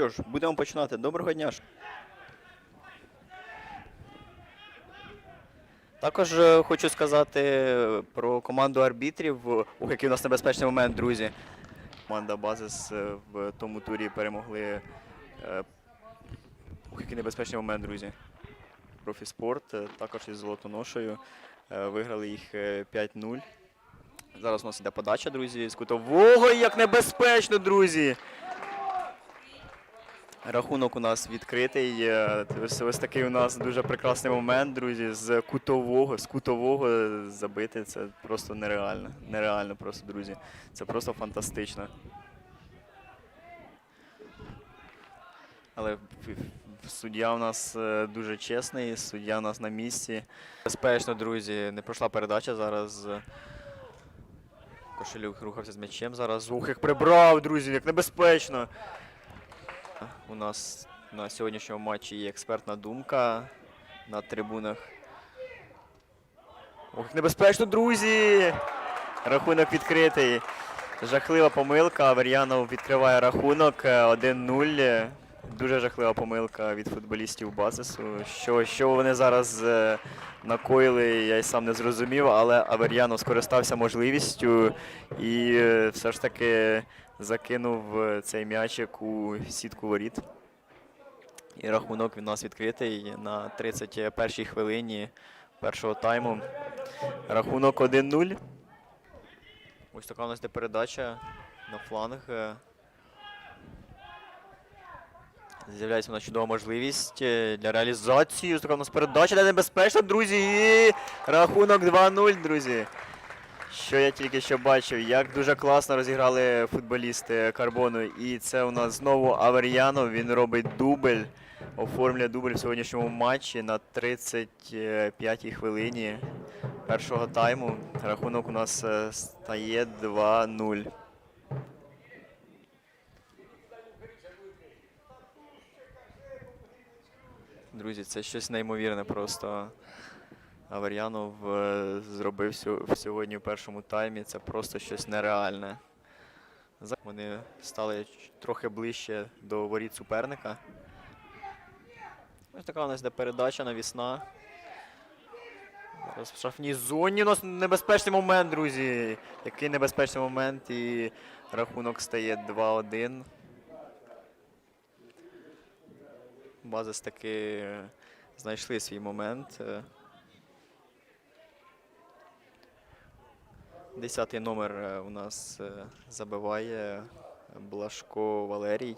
що ж, будемо починати. Доброго дня. Також е, хочу сказати про команду арбітрів. Ух, який у нас небезпечний момент, друзі. Команда Базис е, в тому турі перемогли. е, Ух, який небезпечний момент, друзі. Профіспорт, е, також із Золотоношею. Е, Виграли їх е, 5-0. Зараз у нас іде подача, друзі, з кутового. Як небезпечно, друзі! Рахунок у нас відкритий. Ось, ось такий у нас дуже прекрасний момент, друзі. З кутового, з кутового забити. Це просто нереально. Нереально просто, друзі. Це просто фантастично. Але суддя у нас е, дуже чесний, суддя у нас на місці. Безпечно, друзі. Не пройшла передача зараз. Кошелюк рухався з м'ячем зараз. Ух, як прибрав, друзі, як небезпечно. У нас на сьогоднішньому матчі є експертна думка на трибунах. Ох, небезпечно, друзі! Рахунок відкритий. Жахлива помилка. Авер'янов відкриває рахунок е, 1-0. Дуже жахлива помилка від футболістів Базису. Що, що вони зараз е, накоїли, я й сам не зрозумів, але Авер'янов скористався можливістю і е, все ж таки закинув е, цей м'ячик у сітку воріт. І рахунок у нас відкритий на 31-й хвилині першого тайму. Рахунок 1-0. Ось така у нас йде передача на фланг. е. З'являється у нас чудова можливість е, для реалізації. Така у нас передача, де небезпечно, друзі. І рахунок 2-0, друзі. Що я тільки що бачив, як дуже класно розіграли футболісти Карбону. І це у нас знову Авер'янов. Він робить дубль, оформлює дубль в сьогоднішньому матчі на 35-й хвилині першого тайму. Рахунок у нас е, стає 2-0. Друзі, це щось неймовірне просто. Авер'янов зробив сьогодні в першому таймі. Це просто щось нереальне. Вони стали трохи ближче до воріт суперника. Ось така у нас йде передача навісна. Зараз в шафній зоні у нас небезпечний момент, друзі. Який небезпечний момент, і рахунок стає 2-1. Базис таки е, знайшли свій момент. е. Десятий номер е, у нас забиває Блашко Валерій.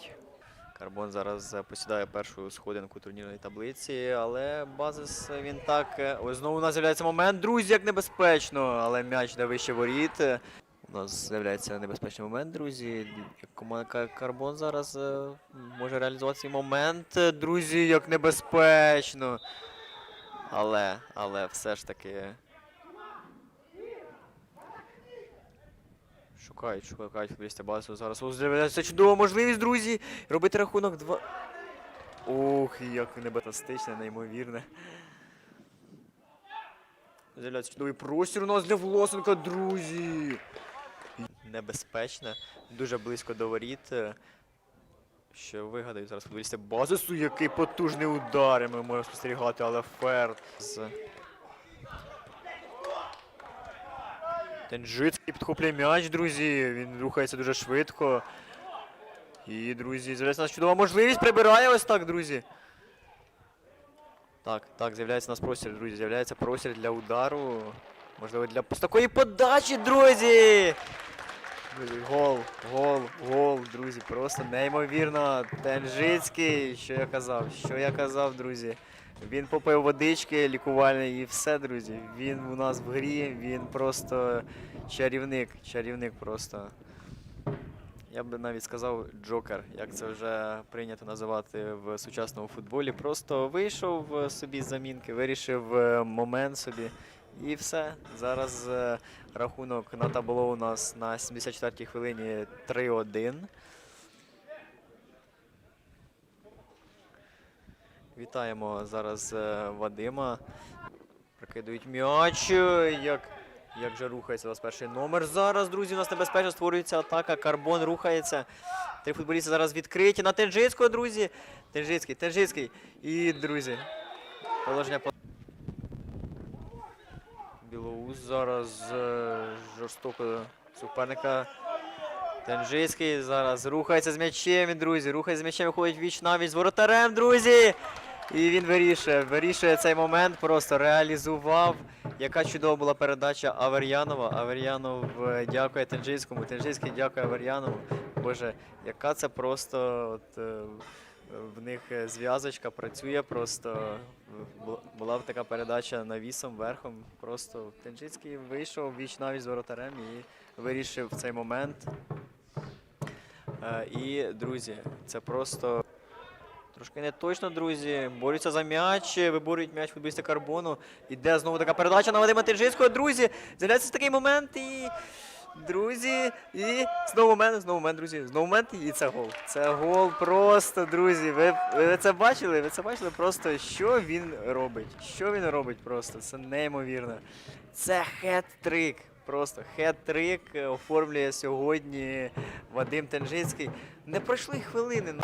Карбон зараз посідає першу сходинку турнірної таблиці, але базис він так. Ось знову у нас з'являється момент. Друзі, як небезпечно, але м'яч де вище воріт. У нас з'являється небезпечний момент, друзі. Команда Карбон зараз е, може реалізувати свій момент. Е, Друзі, як небезпечно. Але, але все ж таки. Шукають, шукають футболісти базу. Зараз з'являється чудова можливість, друзі. Робити рахунок 2. Ох, як небезпечне, неймовірне. З'являється чудовий простір у нас для Влосенка, друзі. Небезпечне, дуже близько до воріт. е, Що вигадають зараз футболісти базису, який потужний удар, ми можемо спостерігати, але фер. З... Тенжицький підхоплює м'яч, друзі. Він рухається дуже швидко. І, друзі, з'являється у нас чудова можливість. Прибирає ось так, друзі. Так, так, з'являється у нас простір, друзі. З'являється простір для удару. Можливо, для такої подачі, друзі! Гол, гол, гол, друзі. Просто неймовірно. Тенжицький. Що я казав? Що я казав, друзі? Він попив водички лікувальної і все, друзі. Він у нас в грі, він просто чарівник. Чарівник просто. Я би навіть сказав Джокер, як це вже прийнято називати в сучасному футболі. Просто вийшов е, собі з замінки, вирішив е, момент собі. І все. Зараз е, рахунок на табло у нас на 74-й хвилині 3-1. Вітаємо зараз е, Вадима. Прикидають м'яч. е, Як Як же рухається у нас перший номер. Зараз, друзі, у нас небезпечно створюється атака. Карбон рухається. Три футболісти зараз відкриті на Тенжицького, друзі. Тенжицький, Тенжицький. І, друзі, положення по. Зараз е, жорстоко суперника. Тенжицький зараз рухається з м'ячем, друзі. Рухається з м'ячем, виходить віч навіч з воротарем, друзі. І він вирішує, вирішує цей момент, просто реалізував. Яка чудова була передача Авер'янова. Авер'янов е, дякує Тенжицькому. Тенжицький дякує Авер'янову. Боже, яка це просто от, е, в них зв'язочка працює просто. Бу- Була б така передача навісом, верхом. Просто Тенжицький вийшов віч навіть з воротарем і вирішив цей момент. Е, І, друзі, це просто трошки не точно, друзі. Борються за м'яч, виборюють м'яч футболісти карбону. Іде знову така передача на Вадима Тенжицького. Друзі, з'являється такий момент і. Друзі, і знову момент, знову момент, друзі, знову момент, і це гол. Це гол просто, друзі. Ви, ви це бачили? Ви це бачили просто, що він робить? Що він робить просто? Це неймовірно. Це хет-трик. Просто хет-трик оформлює сьогодні Вадим Тенжицький. Не пройшли хвилини. ну,